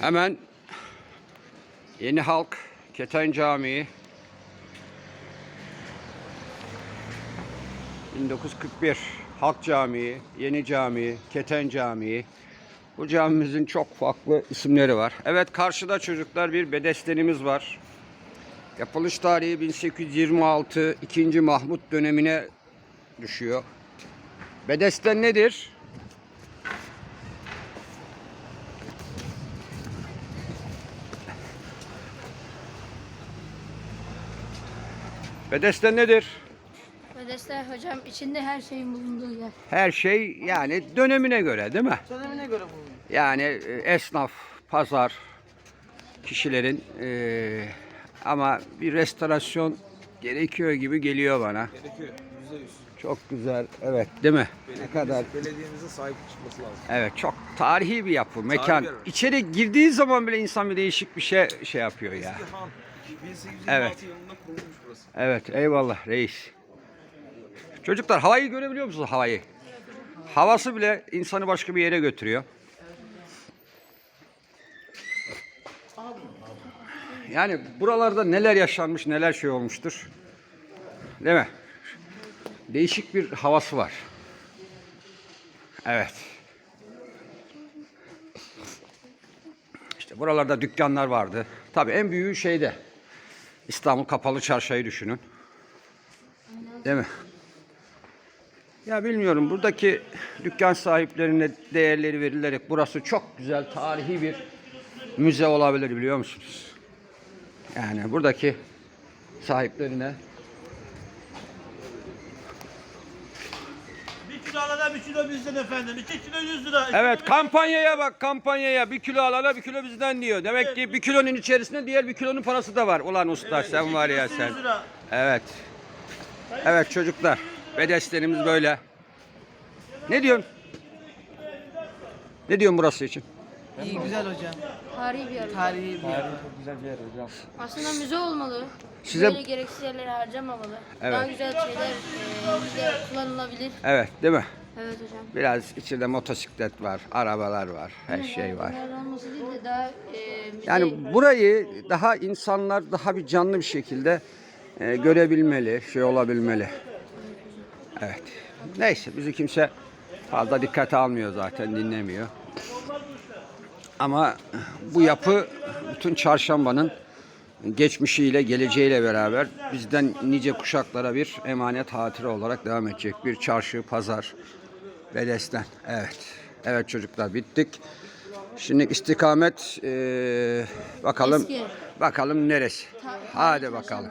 Hemen Yeni Halk Keten Camii 1941 Halk Camii, Yeni Camii, Keten Camii. Bu camimizin çok farklı isimleri var. Evet karşıda çocuklar bir bedestenimiz var. Yapılış tarihi 1826 2. Mahmut dönemine düşüyor. Bedesten nedir? Bedesten nedir? Bedesten hocam içinde her şeyin bulunduğu yer. Her şey yani dönemine göre değil mi? Dönemine göre bulunuyor. Yani e, esnaf, pazar kişilerin e, ama bir restorasyon gerekiyor gibi geliyor bana. Gerekiyor. Yüzde yüz. Çok güzel. Evet değil mi? Ne kadar Belediyemizin sahip çıkması lazım. Evet çok tarihi bir yapı, mekan. Bir yer. İçeri girdiği zaman bile insan bir değişik bir şey şey yapıyor ya. Eski Han. 1826 Evet. yılında kurulmuş burası. Evet eyvallah reis. Çocuklar havayı görebiliyor musunuz havayı? Havası bile insanı başka bir yere götürüyor. Yani buralarda neler yaşanmış, neler şey olmuştur. Değil mi? Değişik bir havası var. Evet. İşte buralarda dükkanlar vardı. Tabii en büyüğü şeyde. İstanbul Kapalı Çarşı'yı düşünün. Değil mi? Ya bilmiyorum buradaki dükkan sahiplerine değerleri verilerek burası çok güzel tarihi bir müze olabilir biliyor musunuz? Yani buradaki sahiplerine Bir kilo alana bir kilo bizden efendim. İki kilo yüz lira. İki Evet kilo- kampanyaya bak kampanyaya bir kilo alana bir kilo bizden diyor. Demek ki bir kilonun içerisinde diğer bir kilonun parası da var. Ulan usta sen var ya kilosu sen. yüz lira. Evet. Evet çocuklar. Bedestenimiz böyle. Ne diyorsun? Ne diyorsun burası için? İyi güzel hocam. Tarihi bir yer. Tarihi bir yer. Aslında müze olmalı. Size- Böyle gereksiz yerlere harcamamalı. Evet. Daha güzel şeyler e, kullanılabilir. Evet değil mi? Evet hocam. Biraz içinde motosiklet var, arabalar var, her şey var. De daha e, müze... Yani burayı daha insanlar daha bir canlı bir şekilde e, görebilmeli, şey olabilmeli. Evet. Neyse bizi kimse fazla dikkate almıyor zaten dinlemiyor. Ama bu yapı bütün çarşambanın geçmişiyle geleceğiyle beraber bizden nice kuşaklara bir emanet hatıra olarak devam edecek bir çarşı, pazar, bedesten. Evet. Evet çocuklar bittik. Şimdi istikamet eee, bakalım Eski. bakalım neresi. Hadi bakalım.